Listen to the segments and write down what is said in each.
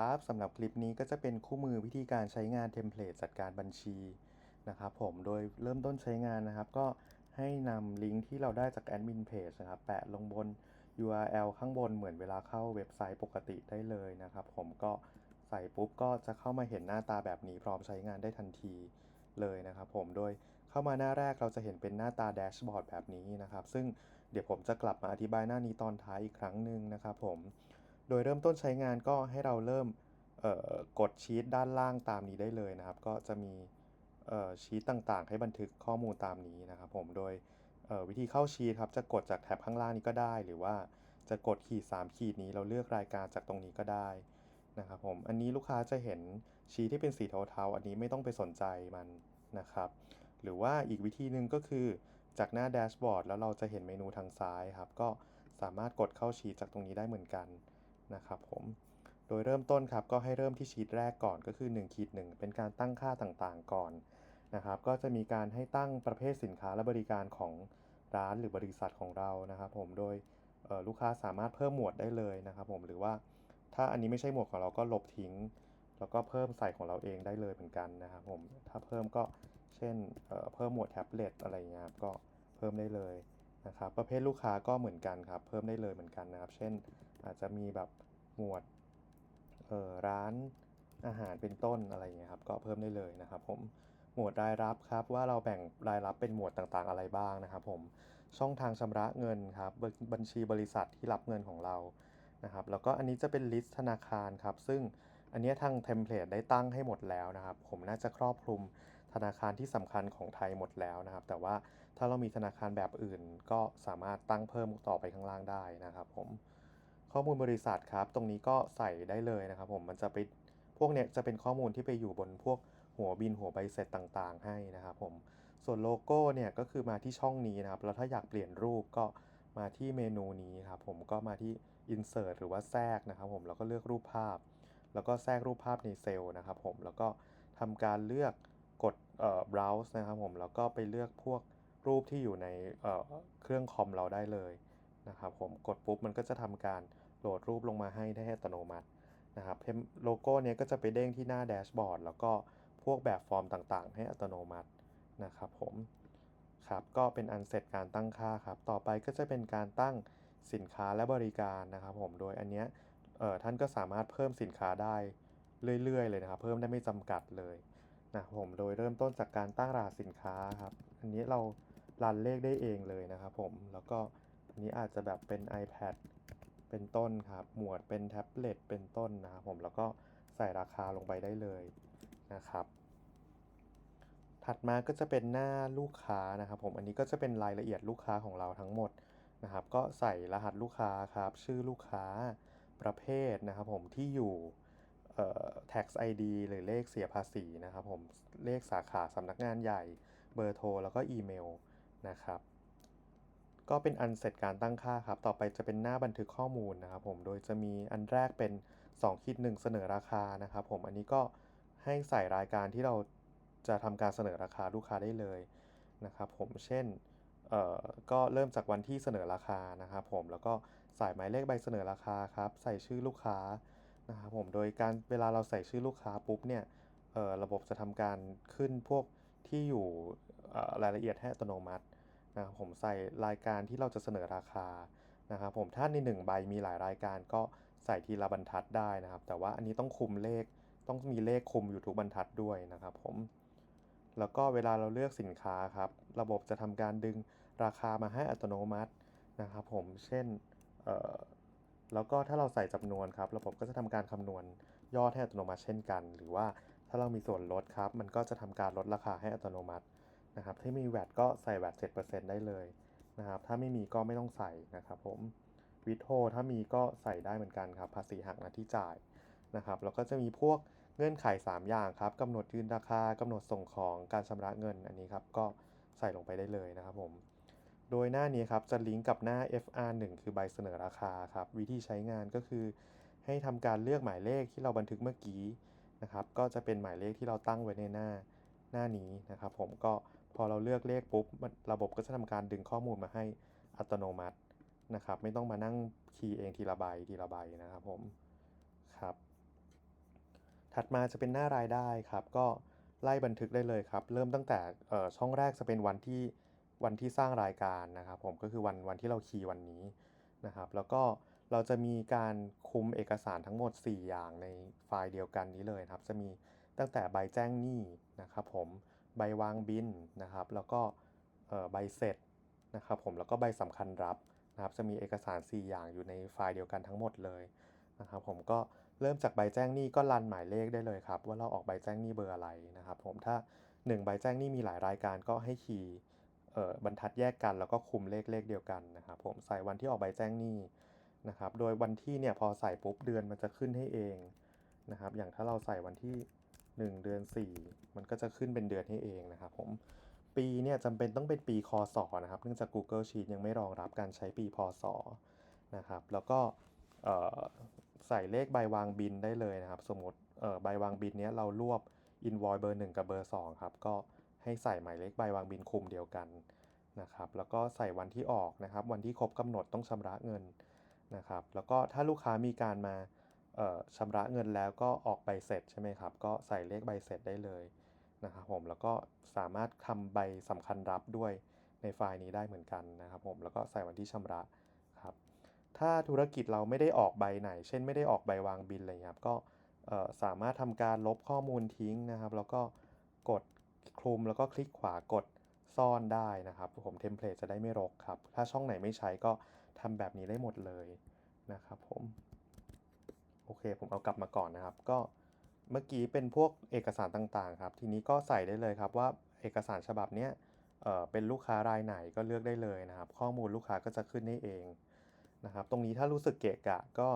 ครับสำหรับคลิปนี้ก็จะเป็นคู่มือวิธีการใช้งานเทมเพลตจัดการบัญชีนะครับผมโดยเริ่มต้นใช้งานนะครับ ก็ให้นำลิงก์ที่เราได้จากแอดมินเพจนะครับแปะลงบน URL ข้างบนเหมือนเวลาเข้าเว็บไซต์ปกติได้เลยนะครับ ผมก็ใส่ปุ๊บก็จะเข้ามาเห็นหน้าตาแบบนี้พร้อมใช้งานได้ทันทีเลยนะครับผมโดยเข้ามาหน้าแรกเราจะเห็นเป็นหน้าตาแดชบอร์ดแบบนี้นะครับ ซึ่งเดี๋ยวผมจะกลับมาอธิบายหน้านี้ตอนท้ายอีกครั้งหนึ่งนะครับผม โดยเริ่มต้นใช้งานก็ให้เราเริ่มกดชีตด้านล่างตามนี้ได้เลยนะครับ ก็จะมีชีตต่างๆ ให้บันทึกข้อมูลตามนี้นะครับ ผมโดยวิธีเข้าชีตครับจะกดจากแท็บข้างล่างนี้ก็ได้ หรือว่าจะกดขีด 3 ขีดนี้เราเลือกรายการจากตรงนี้ก็ได้นะครับผมอันนี้ลูกค้าจะเห็นชีทที่เป็นสีเทาๆ อันนี้ไม่ต้องไปสนใจมันนะครับ หรือว่าอีกวิธีหนึ่งก็คือจากหน้าแดชบอร์ดแล้วเราจะเห็นเมนูทางซ้ายครับ ก็สามารถกดเข้าชีตจากตรงนี้ได้เหมือนกัน นะครับผม โดยเริ่มต้นครับก็ให้เริ่มที่ชีตแรกก่อนก็คือ1ขีด1เป็นการตั้งค่าต่างๆก่อนนะครับ ก็จะมีการให้ตั้งประเภทสินค้าและบริการของร้านหรือบริษัทของเรานะครับผม โดยลูกค้าสามารถเพิ่มหมวดได้เลยนะครับผม หรือว่าถ้าอันนี้ไม่ใช่หมวดของเราก็ลบทิ้ง แล้วก็เพิ่มใส่ของเราเองได้เลยเหมือนกันนะครับผม ถ้าเพิ่มก็เช่นเเพิ่มหมวดแท็บเล็ตอะไรเงี้ยก็เพิ่มได้เลยนะครับประเภทลูกค้าก็เหมือนกันครับ เพิ่มได้เลยเหมือนกันนะครับ เช่นอาจจะมีแบบ หมวดร้านอาหารเป็นต้นอะไรเงี้ยครับก็เพิ่มได้เลยนะครับผมหมวดรายรับครับว่าเราแบ่งรายรับเป็นหมวดต่างๆอะไรบ้างนะครับผมช่องทางชำระเงินครับบัญชีบริษัทที่รับเงินของเรานะครับแล้วก็อันนี้จะเป็นลิสต์ธนาคารครับซึ่งอันนี้ทางเทมเพลตได้ตั้งให้หมดแล้วนะครับ ผมน่าจะครอบคลุมธนาคารที่สำคัญของไทยหมดแล้วนะครับ แต่ว่าถ้าเรามีธนาคารแบบอื่นก็สามารถตั้งเพิ่มต่อไปข้างล่างได้นะครับผม ข้อมูลบริษัทครับ ตรงนี้ก็ใส่ได้เลยนะครับผมมันจะไปพวกเนี้ยจะเป็นข้อมูลที่ไปอยู่บนพวกหัวบินหัวใบเสร็จต่างๆ ให้นะครับผมส่วนโลโก้เนี่ยก็คือมาที่ช่องนี้นะครับแล้วถ้าอยากเปลี่ยนรูปก็มาที่เมนูนี้ครับผมก็มาที่ insert หรือว่าแทรกนะครับผมแล้วก็เลือกรูปภาพ แล้วก็แทรกรูปภาพในเซลล์นะครับผมแล้วก็ทำการเลือกกดเอ่อ browse นะครับผมแล้วก็ไปเลือกพวกรูปที่อยู่ในเอ่อเครื่องคอมเราได้เลย นะครับผมกดปุ๊บมันก็จะทำการโหลดรูปลงมาให้ได้อัตโนมัตินะครับโลโก้เนี้ยก็จะไปเด้งที่หน้าแดชบอร์ดแล้วก็พวกแบบฟอร์มต่างๆ ให้อัตโนมัตินะครับผมครับก็เป็นอันเสร็จการตั้งค่าครับ ต่อไปก็จะเป็นการตั้งสินค้าและบริการนะครับผมโดยอันเนี้ยเออท่านก็สามารถเพิ่มสินค้าได้เรื่อยๆเลยนะครับ เพิ่มได้ไม่จำกัดเลยนะผมโดยเริ่มต้นจากการตั้งรหัสสินค้าครับ อันนี้เรารันเลขได้เองเลยนะครับผมแล้วก็ นนี้อาจจะแบบเป็น iPad เป็นต้นครับ หมวดเป็นแท็บเล็ตเป็นต้นนะครับผม แล้วก็ใส่ราคาลงไปได้เลยนะครับ ถัดมาก็จะเป็นหน้าลูกค้านะครับผม อันนี้ก็จะเป็นรายละเอียดลูกค้าของเราทั้งหมดนะครับ ก็ใส่รหัสลูกค้าครับ ชื่อลูกค้า ประเภทนะครับผม ที่อยู่เอ่อ tax ID หรือเลขเสียภาษีนะครับผม เลขสาขาสำนักงานใหญ่ เบอร์โทร แล้วก็อีเมลนะครับ ก็เป็นอันเสร็จการตั้งค่าครับ ต่อไปจะเป็นหน้าบันทึกข้อมูลนะครับผม โดยจะมีอันแรกเป็น2คิด1เสนอราคานะครับผม อันนี้ก็ให้ใส่รายการที่เราจะทำการเสนอราคาลูกค้าได้เลยนะครับผม เช่น เอ่อ ก็เริ่มจากวันที่เสนอราคานะครับผม แล้วก็ใส่หมายเลขใบเสนอราคาครับ ใส่ชื่อลูกค้านะครับผม โดยการเวลาเราใส่ชื่อลูกค้าปุ๊บเนี่ย เอ่อ ระบบจะทำการขึ้นพวกที่อยู่รายละเอียดให้อัตโนมัติ นะครับผมใส่รายการที่เราจะเสนอราคานะครับผมถ้าในหนึ่งใบมีหลายรายการก็ใส่ทีละบรรทัดได้นะครับ แต่ว่าอันนี้ต้องคุมเลขต้องมีเลขคุมอยู่ทุกบรรทัดด้วยนะครับผมแล้วก็เวลาเราเลือกสินค้าครับระบบจะทำการดึงราคามาให้อัตโนมัตินะครับผมเช่นแล้วก็ถ้าเราใส่จำนวนครับ ระบบก็จะทำการคำนวณยอดให้อัตโนมัติเช่นกัน หรือว่าถ้าเรามีส่วนลดครับ มันก็จะทำการลดราคาให้อัตโนมัติ นะครับถ้ามีแวดก็ใส่แวด7%ได้เลยนะครับถ้าไม่มีก็ไม่ต้องใส่นะครับผมวิทโฮถ้ามีก็ใส่ได้เหมือนกันครับ ภาษีหักหน้าที่จ่ายนะครับแล้วก็จะมีพวกเงื่อนไข 3 อย่างครับกำหนดยืนราคากำหนดส่งของการชำระเงินอันนี้ครับก็ใส่ลงไปได้เลยนะครับผมโดยหน้านี้ครับจะลิงก์กับหน้า FR1 คือใบเสนอราคาครับวิธีใช้งานก็คือ ให้ทำการเลือกหมายเลขที่เราบันทึกเมื่อกี้นะครับก็จะเป็นหมายเลขที่เราตั้งไว้ในหน้าหน้านี้นะครับ ผมก็ อเราเลือกเลขปุ๊บระบบก็จะทำการดึงข้อมูลมาให้อัตโนมัตินะครับ ไม่ต้องมานั่งคีย์เองทีละใบทีละใบนะครับผมครับ ถัดมาจะเป็นหน้ารายได้ครับ ก็ไล่บันทึกได้เลยครับ เริ่มตั้งแต่ช่องแรกจะเป็นวันที่วันที่สร้างรายการนะครับ ผมก็คือวันวันที่เราคีย์วันนี้นะครับ แล้วก็เราจะมีการคุมเอกสารทั้งหมด 4 อย่างในไฟล์เดียวกันนี้เลยครับ จะมีตั้งแต่ใบแจ้งหนี้นะครับผม ใบวางบินนะครับ แล้วก็ใบเสร็จนะครับผมแล้วก็ใบสำคัญรับนะครับ จะมีเอกสาร 4 อย่างอยู่ในไฟล์เดียวกันทั้งหมดเลยนะครับผมก็เริ่มจากใบแจ้งหนี้ก็รันหมายเลขได้เลยครับ ว่าเราออกใบแจ้งหนี้เบอร์อะไรนะครับ ผมถ้า 1 ใบแจ้งหนี้มีหลายรายการก็ให้คีย์บรรทัดแยกกันแล้วก็คุมเลขเลขเดียวกันนะครับผมใส่วันที่ออกใบแจ้งหนี้นะครับ โดยวันที่เนี่ยพอใส่ปุ๊บเดือนมันจะขึ้นให้เองนะครับ อย่างถ้าเราใส่วันที่ 1 เดือน 4 มันก็จะขึ้นเป็นเดือนให้เองนะครับผมปีเนี่ยจำเป็นต้องเป็นปีคศนะครับเนื่องจาก Google Sheet ยังไม่รองรับการใช้ปีพศนะครับแล้วก็ใส่เลขใบวางบินได้เลยนะครับ สมมติเออใบวางบินเนี้ยเรารวบ invoice เบอร์ 1 กับเบอร์ 2 ครับ ก็ให้ใส่หมายเลขใบวางบินคุมเดียวกันนะครับแล้วก็ใส่วันที่ออกนะครับ วันที่ครบกำหนดต้องชำระเงินนะครับแล้วก็ถ้าลูกค้ามีการมา ชำระเงินแล้วก็ออกใบเสร็จใช่ไหมครับ ก็ใส่เลขใบเสร็จได้เลยนะครับผมแล้วก็สามารถทำใบสำคัญรับด้วยในไฟล์นี้ได้เหมือนกันนะครับผมแล้วก็ใส่วันที่ชำระครับถ้าธุรกิจเราไม่ได้ออกใบไหน เช่นไม่ได้ออกใบวางบินอะไรเงี้ยครับก็สามารถทำการลบข้อมูลทิ้งนะครับ แล้วก็กดคลุมแล้วก็คลิกขวากดซ่อนได้นะครับ ผมเทมเพลตจะได้ไม่รกครับ ถ้าช่องไหนไม่ใช้ก็ทำแบบนี้ได้หมดเลยนะครับผม โอเค ผมเอากลับมาก่อนนะครับ ก็เมื่อกี้เป็นพวกเอกสารต่างๆครับ ทีนี้ก็ใส่ได้เลยครับว่าเอกสารฉบับนี้เป็นลูกค้ารายไหนก็เลือกได้เลยนะครับ ข้อมูลลูกค้าก็จะขึ้นให้เองนะครับ ตรงนี้ถ้ารู้สึกเกะกะก็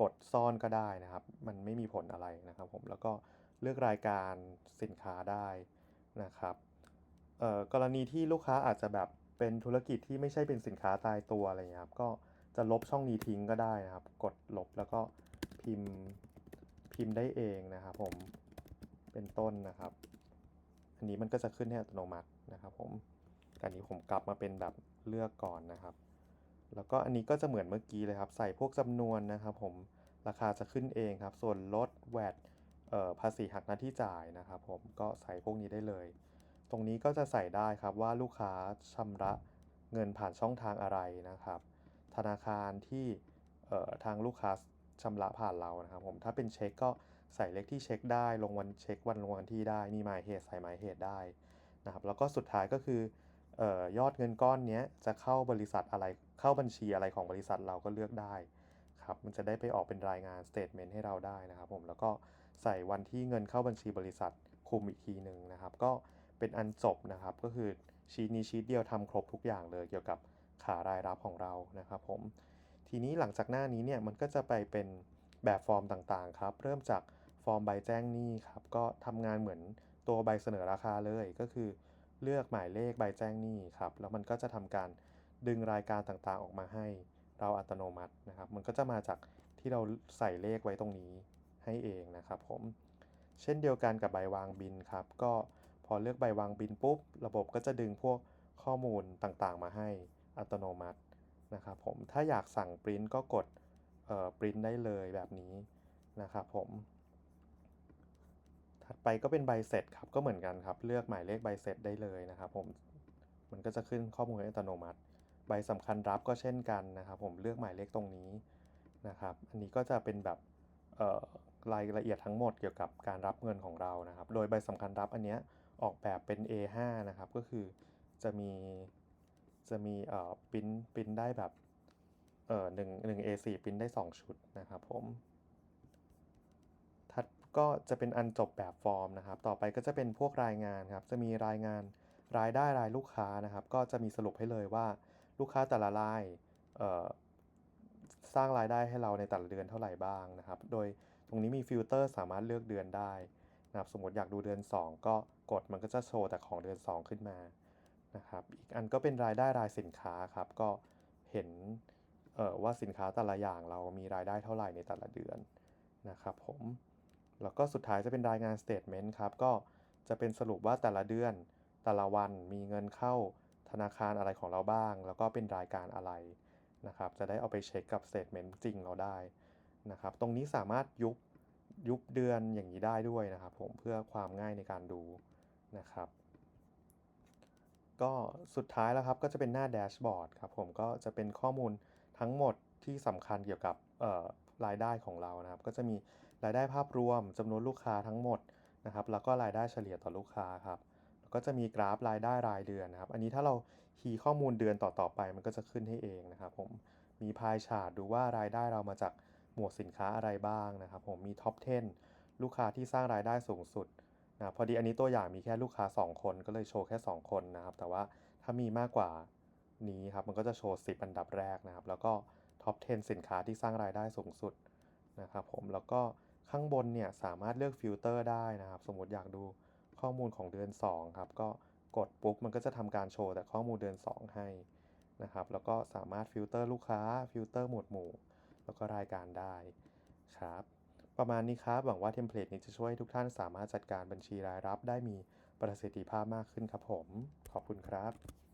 กดซ่อนก็ได้นะครับ มันไม่มีผลอะไรนะครับผมแล้วก็เลือกรายการสินค้าได้นะครับกรณีที่ลูกค้าอาจจะแบบเป็นธุรกิจที่ไม่ใช่เป็นสินค้าตายตัวอะไรเงี้ยครับก็จะลบช่องนี้ทิ้งก็ได้นะครับ กดลบแล้วก็ พิมพ์พิมพ์ได้เองนะครับผมเป็นต้นนะครับ อันนี้มันก็จะขึ้นให้อัตโนมัตินะครับผมอันนี้ผมกลับมาเป็นแบบเลือกก่อนนะครับ แล้วก็อันนี้ก็จะเหมือนเมื่อกี้เลยครับ ใส่พวกจำนวนนะครับ ผมราคาจะขึ้นเองครับ ส่วนลดแวดเอ่อภาษีหักหน้าที่จ่ายนะครับ ผมก็ใส่พวกนี้ได้เลย ตรงนี้ก็จะใส่ได้ครับว่าลูกค้าชำระเงินผ่านช่องทางอะไรนะครับ ธนาคารที่เอ่อทางลูกค้า ชำระผ่านเรานะครับผมถ้าเป็นเช็คก็ใส่เลขที่เช็คได้ลงวันเช็ควันลงวันที่ได้มีหมายเหตุใส่หมายเหตุได้นะครับแล้วก็สุดท้ายก็คือออยอดเงินก้อนนี้จะเข้าบริษัทอะไรเข้าบัญชีอะไรของบริษัทเราก็เลือกได้ครับมันจะได้ไปออกเป็นรายงาน statement ให้เราได้นะครับผมแล้วก็ใส่วันที่เงินเข้าบัญชีบริษัทคุมอีกทีหนึ่งนะครับ ก็เป็นอันจบนะครับก็คือชีตนี้ชีตเดียวทำครบทุกอย่างเลยเกี่ยวกับขารายรับของเรานะครับผม ทีนี้หลังจากหน้านี้เนี่ยมันก็จะไปเป็นแบบฟอร์มต่างๆครับ เริ่มจากฟอร์มใบแจ้งหนี้ครับ ก็ทำงานเหมือนตัวใบเสนอราคาเลยก็คือ เลือกหมายเลขใบแจ้งหนี้ครับ แล้วมันก็จะทำการดึงรายการต่างๆออกมาให้เราอัตโนมัตินะครับ มันก็จะมาจากที่เราใส่เลขไว้ตรงนี้ให้เองนะครับผม เช่นเดียวกันกับใบวางบินครับ ก็พอเลือกใบวางบินปุ๊บ ระบบก็จะดึงพวกข้อมูลต่างๆ มาให้อัตโนมัติ นะครับผมถ้าอยากสั่งปริ้นก็กดปริ้นได้เลยแบบนี้นะครับผม ถัดไปก็เป็นใบเสร็จครับก็เหมือนกันครับ เลือกหมายเลขใบเสร็จได้เลยนะครับผมมันก็จะขึ้นข้อมูลอัตโนมัติ ใบสำคัญรับก็เช่นกันนะครับผมเลือกหมายเลขตรงนี้นะครับ อันนี้ก็จะเป็นแบบรายละเอียดทั้งหมดเกี่ยวกับการรับเงินของเรานะครับ โดยใบสำคัญรับอันเนี้ยออกแบบเป็น A5 นะครับก็คือจะมี จะมีเอ่อปิ้นปิ้นได้แบบเอ่อหนึ่งหนึ่ง A4 ปิ้นได้ 2 ชุดนะครับผม ถัดก็จะเป็นอันจบแบบฟอร์มนะครับ ต่อไปก็จะเป็นพวกรายงานครับ จะมีรายงานรายได้รายลูกค้านะครับ ก็จะมีสรุปให้เลยว่าลูกค้าแต่ละรายเอ่อสร้างรายได้ให้เราในแต่ละเดือนเท่าไหร่บ้างนะครับ โดยตรงนี้มีฟิลเตอร์สามารถเลือกเดือนได้นะครับ สมมติอยากดูเดือน 2 ก็กดมันก็จะโชว์แต่ของเดือน 2 ขึ้นมา นะครับ อีกอันก็เป็นรายได้รายสินค้าครับ ก็เห็นว่าสินค้าแต่ละอย่างเรามีรายได้เท่าไหร่ในแต่ละเดือนนะครับผม แล้วก็สุดท้ายจะเป็นรายงาน statement ครับ ก็จะเป็นสรุปว่าแต่ละเดือนแต่ละวันมีเงินเข้าธนาคารอะไรของเราบ้าง แล้วก็เป็นรายการอะไรนะครับ จะได้เอาไปเช็คกับ statement จริงเราได้นะครับ ตรงนี้สามารถยุบยุคเดือนอย่างนี้ได้ด้วยนะครับผมเพื่อความง่ายในการดูนะครับ ก็สุดท้ายแล้วครับก็จะเป็นหน้าแดชบอร์ดครับผมก็จะเป็นข้อมูลทั้งหมดที่สำคัญเกี่ยวกับรายได้ของเรานะครับ ก็จะมีรายได้ภาพรวมจำนวนลูกค้าทั้งหมดนะครับ แล้วก็รายได้เฉลี่ยต่อลูกค้าครับแล้วก็จะมีกราฟรายได้รายเดือนนะครับ อันนี้ถ้าเราคีย์ข้อมูลเดือนต่อ ๆ ไป มันก็จะขึ้นให้เองนะครับผม มีพายชาร์ตดูว่ารายได้เรามาจากหมวดสินค้าอะไรบ้างนะครับผม มีท็อป 10 ลูกค้าที่สร้างรายได้สูงสุด นะพอดีอันนี้ตัวอย่างมีแค่ลูกค้า 2 คนก็เลยโชว์แค่ 2 คนนะครับ แต่ว่าถ้ามีมากกว่านี้ครับมันก็จะโชว์ 10 อันดับแรกนะครับ แล้วก็ท็อป 10 สินค้าที่สร้างรายได้สูงสุดนะครับผมแล้วก็ข้างบนเนี่ยสามารถเลือกฟิลเตอร์ได้นะครับ สมมติอยากดูข้อมูลของเดือน 2 ครับ ก็กดปุ๊บมันก็จะทำการโชว์แต่ข้อมูลเดือน 2 ให้นะครับ แล้วก็สามารถฟิลเตอร์ลูกค้าฟิลเตอร์หมวดหมู่ แล้วก็รายการได้ครับ ประมาณนี้ครับ หวังว่าเทมเพลตนี้จะช่วยทุกท่านสามารถจัดการบัญชีรายรับได้มีประสิทธิภาพมากขึ้นครับผม ขอบคุณครับ